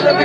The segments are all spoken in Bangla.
আমি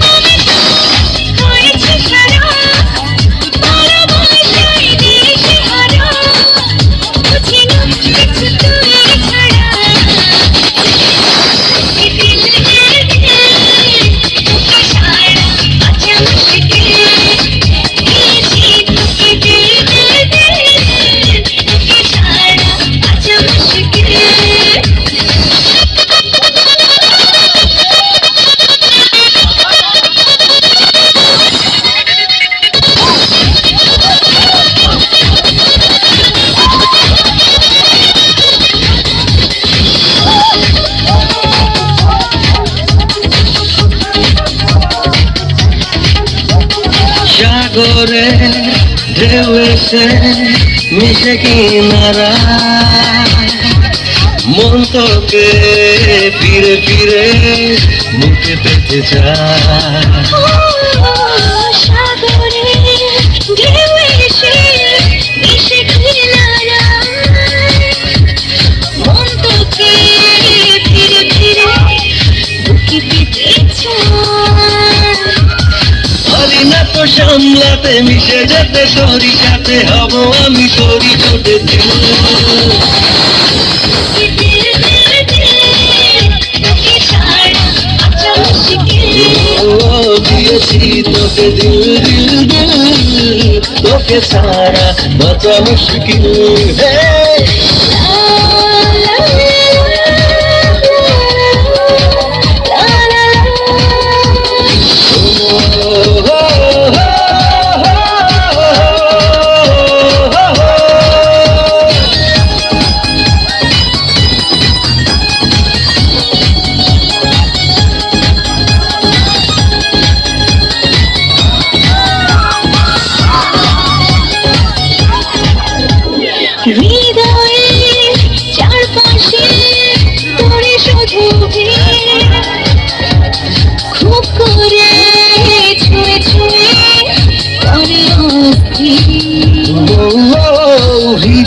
সাগরে ঢেউ এসে মিশে কিনারা। মন তোকে ফিরে ফিরে মুখে পেতে চায়। না তো সামলাতে মিশে যেতে, তোরই সাথে হব আমি, তোরই ছোটে তোকে দিল তোকে সারা বাঁচা মুশকিল। হে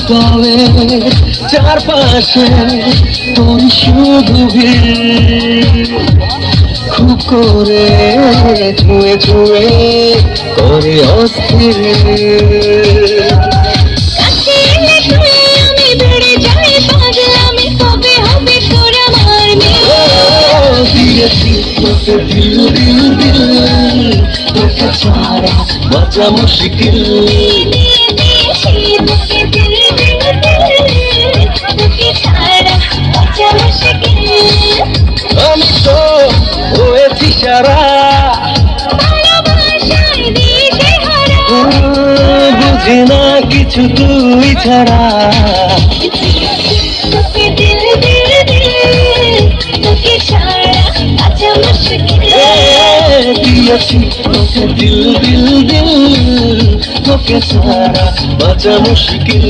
হৃদয়ে চারপাশে তোর শুধু খুব করে ছুঁয়ে ছুঁয়ে করে অস্থির। দিল দিল দিল ছাড়া বাঁচা মুশকিল। সারা হারা। বুঝি না কিছু তুই ছাড়া দিয়েছি তোকে দিল দিল দিল, তোকে ছাড়া বাঁচা মুশকিল